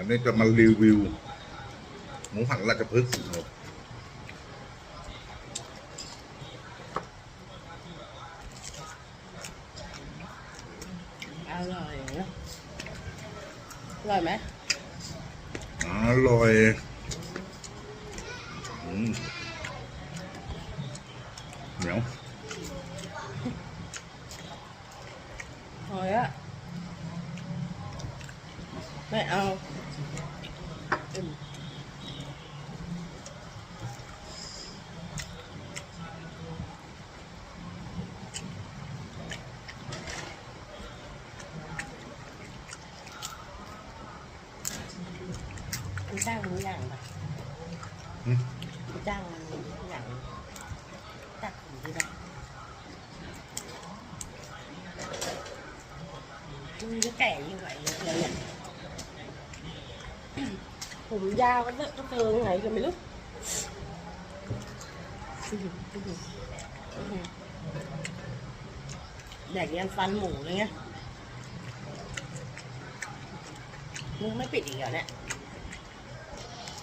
ดี๋ยวนี้จะมารีวิว หมูหันราชพฤกษ์ครับอร่อยนะอร่อยไหมอร่อยอืมเหนียวอร่อยอะไม่เอา คุณจ้างมันอย่างปะอืมคุณจ้างมันอย่างตัดผมดีปะมันจะแก่ยิ่งกว่าอีกเลยเนี่ยผมยาวก็เลิกก็เจอไงก็ไม่รู้แดกยันฟันหมูเลยไงมึงไม่ปิดอีกเหรอเนี่ย